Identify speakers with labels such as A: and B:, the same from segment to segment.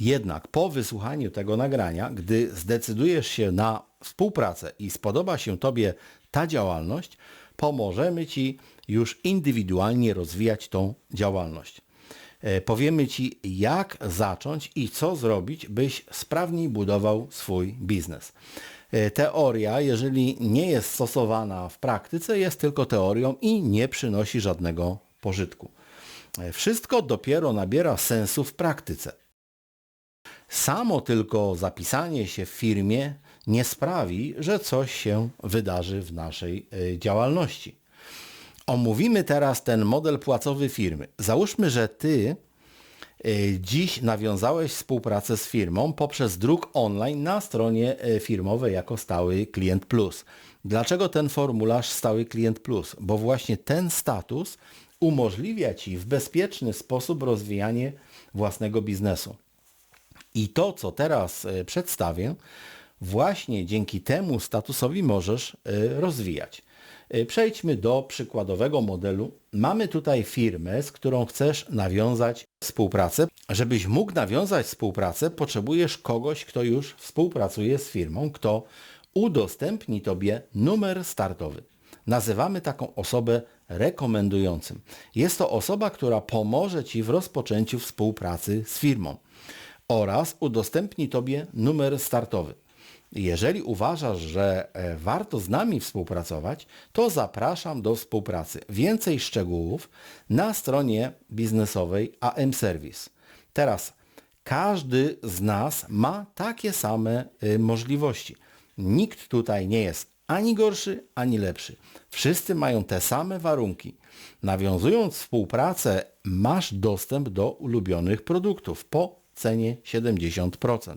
A: Jednak po wysłuchaniu tego nagrania, gdy zdecydujesz się na współpracę i spodoba się Tobie ta działalność, pomożemy Ci już indywidualnie rozwijać tą działalność. E, Powiemy Ci, jak zacząć i co zrobić, byś sprawniej budował swój biznes. E, Teoria, jeżeli nie jest stosowana w praktyce, jest tylko teorią i nie przynosi żadnego pożytku. E, Wszystko dopiero nabiera sensu w praktyce. Samo tylko zapisanie się w firmie nie sprawi, że coś się wydarzy w naszej e, działalności. Omówimy teraz ten model płacowy firmy. Załóżmy, że Ty e, dziś nawiązałeś współpracę z firmą poprzez druk online na stronie e, firmowej jako stały klient plus. Dlaczego ten formularz stały klient plus? Bo właśnie ten status umożliwia Ci w bezpieczny sposób rozwijanie własnego biznesu. I to, co teraz e, przedstawię, właśnie dzięki temu statusowi możesz e, rozwijać. E, Przejdźmy do przykładowego modelu. Mamy tutaj firmę, z którą chcesz nawiązać współpracę. Żebyś mógł nawiązać współpracę, potrzebujesz kogoś, kto już współpracuje z firmą, kto udostępni Tobie numer startowy. Nazywamy taką osobę rekomendującym. Jest to osoba, która pomoże Ci w rozpoczęciu współpracy z firmą oraz udostępni Tobie numer startowy. Jeżeli uważasz, że e, warto z nami współpracować, to zapraszam do współpracy. Więcej szczegółów na stronie biznesowej AM Service. Teraz każdy z nas ma takie same y, możliwości. Nikt tutaj nie jest ani gorszy, ani lepszy. Wszyscy mają te same warunki. Nawiązując współpracę, masz dostęp do ulubionych produktów po cenie 70%.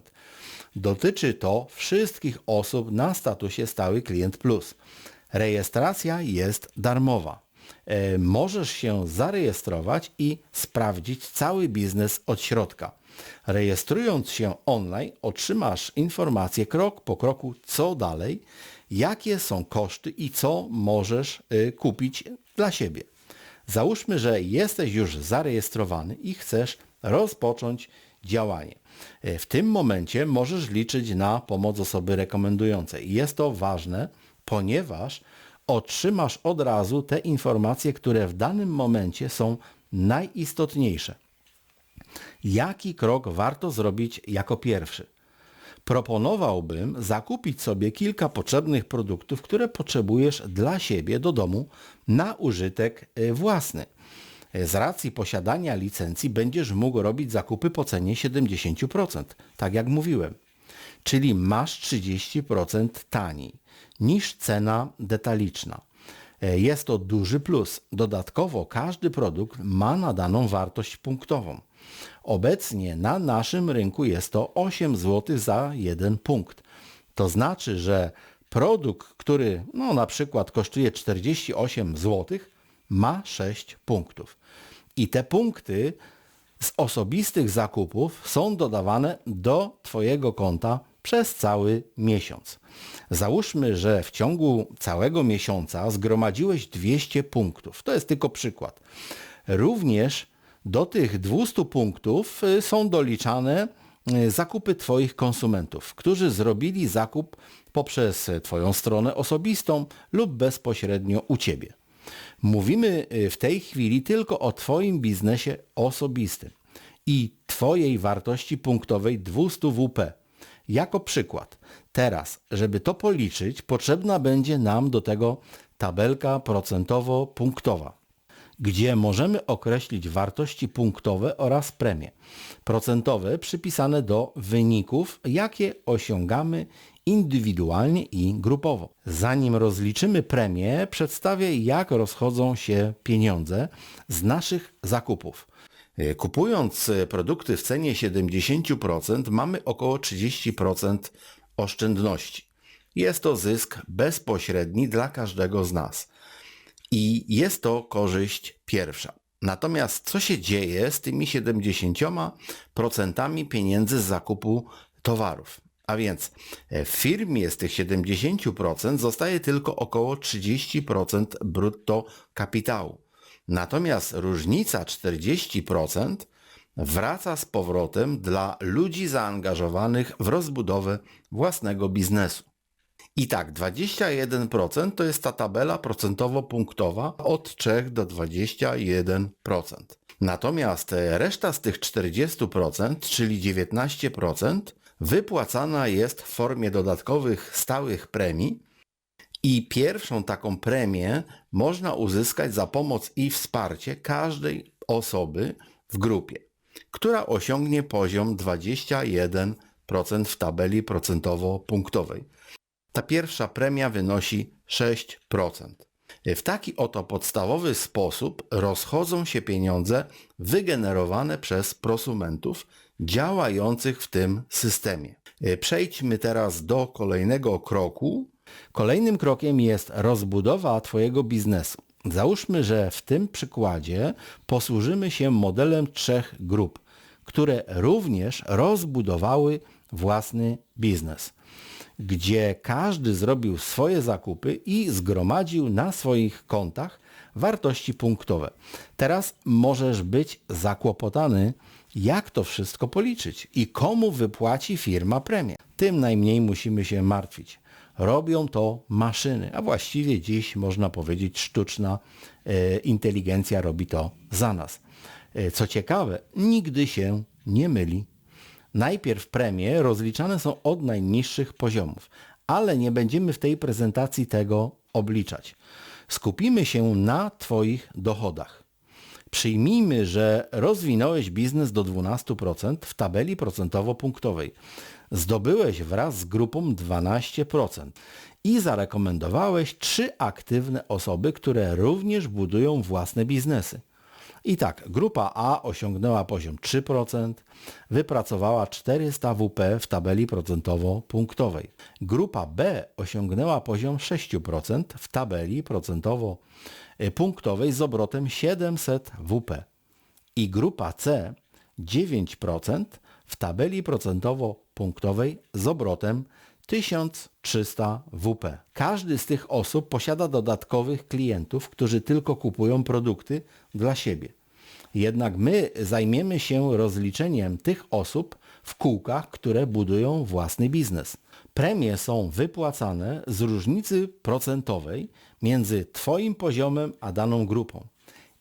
A: Dotyczy to wszystkich osób na statusie stały klient plus. Rejestracja jest darmowa. E, Możesz się zarejestrować i sprawdzić cały biznes od środka. Rejestrując się online otrzymasz informacje krok po kroku co dalej, jakie są koszty i co możesz y, kupić dla siebie. Załóżmy, że jesteś już zarejestrowany i chcesz rozpocząć działanie. E, W tym momencie możesz liczyć na pomoc osoby rekomendującej. Jest to ważne, ponieważ otrzymasz od razu te informacje, które w danym momencie są najistotniejsze. Jaki krok warto zrobić jako pierwszy? Proponowałbym zakupić sobie kilka potrzebnych produktów, które potrzebujesz dla siebie do domu na użytek y, własny. Z racji posiadania licencji będziesz mógł robić zakupy po cenie 70%, tak jak mówiłem. Czyli masz 30% taniej niż cena detaliczna. E, Jest to duży plus. Dodatkowo każdy produkt ma nadaną wartość punktową. Obecnie na naszym rynku jest to 8 zł za jeden punkt. To znaczy, że produkt, który no, na przykład kosztuje 48 zł, ma 6 punktów. I te punkty z osobistych zakupów są dodawane do Twojego konta przez cały miesiąc. Załóżmy, że w ciągu całego miesiąca zgromadziłeś 200 punktów. To jest tylko przykład. Również do tych 200 punktów y, są doliczane y, zakupy Twoich konsumentów, którzy zrobili zakup poprzez Twoją stronę osobistą lub bezpośrednio u Ciebie. Mówimy y, w tej chwili tylko o Twoim biznesie osobistym i Twojej wartości punktowej 200 WP. Jako przykład, teraz, żeby to policzyć, potrzebna będzie nam do tego tabelka procentowo-punktowa, gdzie możemy określić wartości punktowe oraz premie procentowe przypisane do wyników, jakie osiągamy indywidualnie i grupowo. Zanim rozliczymy premię, przedstawię jak rozchodzą się pieniądze z naszych zakupów. E, Kupując e, produkty w cenie 70% mamy około 30% oszczędności. Jest to zysk bezpośredni dla każdego z nas. I jest to korzyść pierwsza. Natomiast co się dzieje z tymi 70% pieniędzy z zakupu towarów? A więc e, w firmie z tych 70% zostaje tylko około 30% brutto kapitału. Natomiast różnica 40% wraca z powrotem dla ludzi zaangażowanych w rozbudowę własnego biznesu. I tak, 21% to jest ta tabela procentowo-punktowa od 3 do 21%. Natomiast e, reszta z tych 40%, czyli 19%, wypłacana jest w formie dodatkowych stałych premii i pierwszą taką premię można uzyskać za pomoc i wsparcie każdej osoby w grupie, która osiągnie poziom 21% w tabeli procentowo-punktowej. Ta pierwsza premia wynosi 6%. W taki oto podstawowy sposób rozchodzą się pieniądze wygenerowane przez prosumentów działających w tym systemie. Przejdźmy teraz do kolejnego kroku. Kolejnym krokiem jest rozbudowa Twojego biznesu. Załóżmy, że w tym przykładzie posłużymy się modelem trzech grup, które również rozbudowały własny biznes gdzie każdy zrobił swoje zakupy i zgromadził na swoich kontach wartości punktowe. Teraz możesz być zakłopotany, jak to wszystko policzyć i komu wypłaci firma premię. Tym najmniej musimy się martwić. Robią to maszyny, a właściwie dziś można powiedzieć sztuczna e, inteligencja robi to za nas. E, co ciekawe, nigdy się nie myli. Najpierw premie rozliczane są od najniższych poziomów, ale nie będziemy w tej prezentacji tego obliczać. Skupimy się na Twoich dochodach. Przyjmijmy, że rozwinąłeś biznes do 12% w tabeli procentowo-punktowej. Zdobyłeś wraz z grupą 12% i zarekomendowałeś trzy aktywne osoby, które również budują własne biznesy. I tak, grupa A osiągnęła poziom 3%, wypracowała 400 WP w tabeli procentowo-punktowej. Grupa B osiągnęła poziom 6% w tabeli procentowo-punktowej z obrotem 700 WP. I grupa C 9% w tabeli procentowo-punktowej z obrotem 1300 WP. Każdy z tych osób posiada dodatkowych klientów, którzy tylko kupują produkty dla siebie. Jednak my zajmiemy się rozliczeniem tych osób w kółkach, które budują własny biznes. Premie są wypłacane z różnicy procentowej między Twoim poziomem a daną grupą.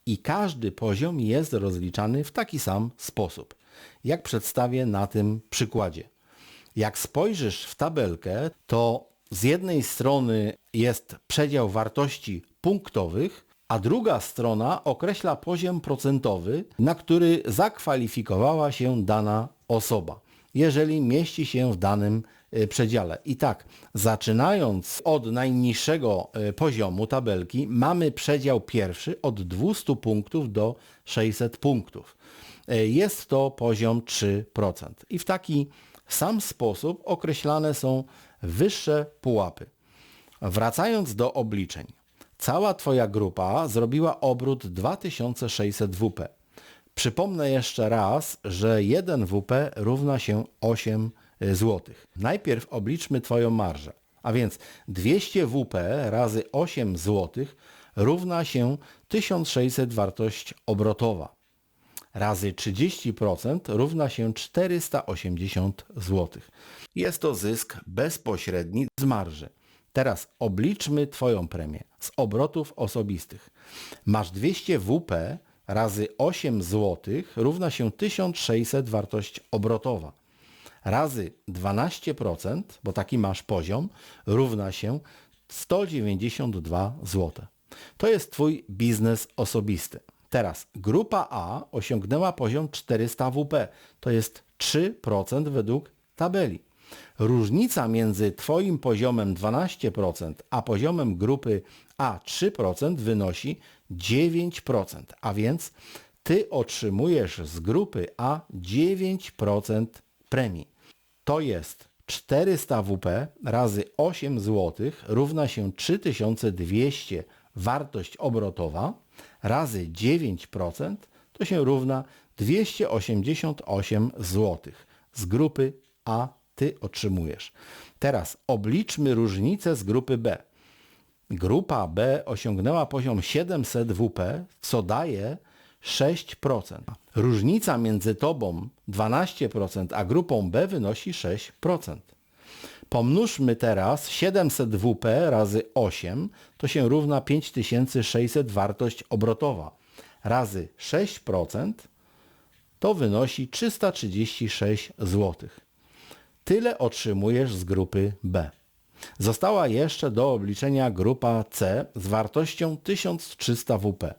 A: I każdy poziom jest rozliczany w taki sam sposób, jak przedstawię na tym przykładzie. Jak spojrzysz w tabelkę, to z jednej strony jest przedział wartości punktowych, a druga strona określa poziom procentowy, na który zakwalifikowała się dana osoba, jeżeli mieści się w danym e, przedziale. I tak, zaczynając od najniższego e, poziomu tabelki, mamy przedział pierwszy od 200 punktów do 600 punktów. E, jest to poziom 3%. I w taki sam sposób określane są wyższe pułapy. Wracając do obliczeń. Cała Twoja grupa zrobiła obrót 2600 WP. Przypomnę jeszcze raz, że 1 WP równa się 8 zł. Najpierw obliczmy Twoją marżę. A więc 200 WP razy 8 zł równa się 1600 wartość obrotowa. Razy 30% równa się 480 zł. Jest to zysk bezpośredni z marży. Teraz obliczmy Twoją premię z obrotów osobistych. Masz 200 WP razy 8 zł równa się 1600 wartość obrotowa. Razy 12%, bo taki masz poziom, równa się 192 zł. To jest Twój biznes osobisty. Teraz grupa A osiągnęła poziom 400 WP. To jest 3% według tabeli. Różnica między Twoim poziomem 12% a poziomem grupy A 3% wynosi 9%, a więc Ty otrzymujesz z grupy A 9% premii. To jest 400 WP razy 8 zł równa się 3200 wartość obrotowa razy 9% to się równa 288 zł z grupy A ty otrzymujesz. Teraz obliczmy różnicę z grupy B. Grupa B osiągnęła poziom 700 WP, co daje 6%. Różnica między Tobą 12% a grupą B wynosi 6%. Pomnóżmy teraz 700 WP razy 8, to się równa 5600 wartość obrotowa. Razy 6% to wynosi 336 zł. Tyle otrzymujesz z grupy B. Została jeszcze do obliczenia grupa C z wartością 1300 WP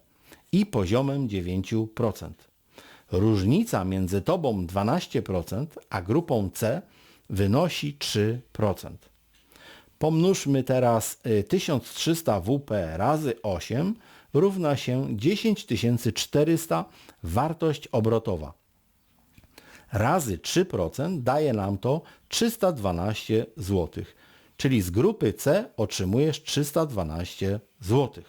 A: i poziomem 9%. Różnica między Tobą 12% a grupą C wynosi 3%. Pomnóżmy teraz y, 1300 WP razy 8 równa się 10400 wartość obrotowa. Razy 3% daje nam to 312 zł. Czyli z grupy C otrzymujesz 312 zł.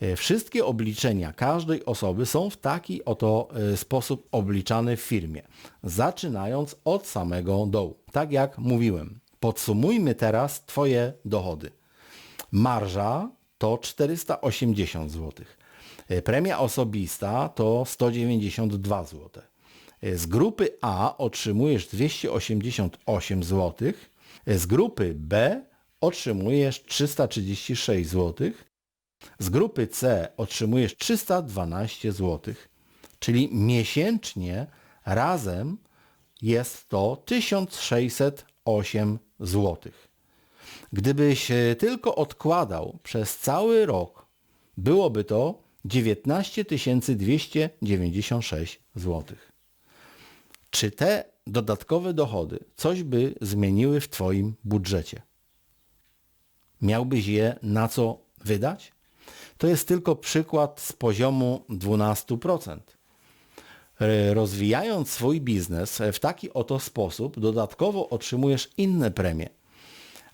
A: E, Wszystkie obliczenia każdej osoby są w taki oto e, sposób obliczane w firmie, zaczynając od samego dołu. Tak jak mówiłem, podsumujmy teraz Twoje dochody. Marża to 480 zł. E, Premia osobista to 192 zł. Z grupy A otrzymujesz 288 zł. Z grupy B otrzymujesz 336 zł. Z grupy C otrzymujesz 312 zł. Czyli miesięcznie razem jest to 1608 zł. Gdybyś e, tylko odkładał przez cały rok, byłoby to 19 296 zł. Czy te dodatkowe dochody coś by zmieniły w Twoim budżecie? Miałbyś je na co wydać? To jest tylko przykład z poziomu 12%. E, Rozwijając swój biznes w taki oto sposób, dodatkowo otrzymujesz inne premie.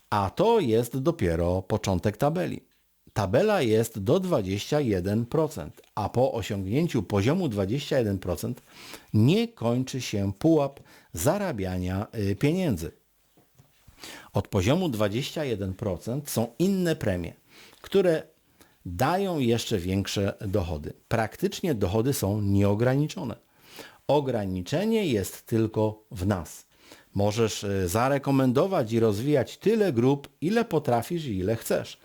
A: A to jest dopiero początek tabeli. Tabela jest do 21%, a po osiągnięciu poziomu 21% nie kończy się pułap zarabiania y, pieniędzy. Od poziomu 21% są inne premie, które dają jeszcze większe dochody. Praktycznie dochody są nieograniczone. Ograniczenie jest tylko w nas. Możesz y, zarekomendować i rozwijać tyle grup, ile potrafisz i ile chcesz.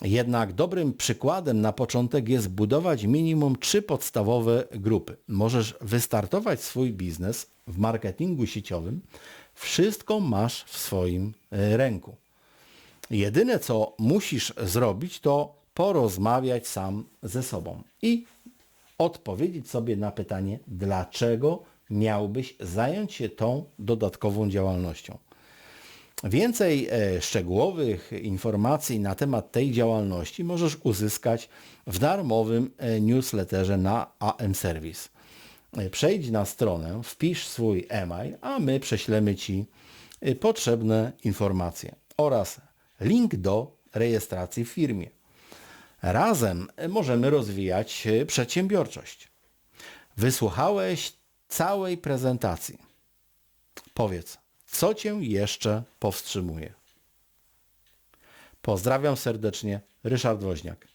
A: Jednak dobrym przykładem na początek jest budować minimum trzy podstawowe grupy. Możesz wystartować swój biznes w marketingu sieciowym. Wszystko masz w swoim e, ręku. Jedyne co musisz zrobić to porozmawiać sam ze sobą i odpowiedzieć sobie na pytanie, dlaczego miałbyś zająć się tą dodatkową działalnością. Więcej e, szczegółowych informacji na temat tej działalności możesz uzyskać w darmowym e, newsletterze na AM Service. E, Przejdź na stronę, wpisz swój e-mail, a my prześlemy Ci potrzebne informacje oraz link do rejestracji w firmie. Razem możemy rozwijać przedsiębiorczość. Wysłuchałeś całej prezentacji. Powiedz, co Cię jeszcze powstrzymuje? Pozdrawiam serdecznie, Ryszard Woźniak.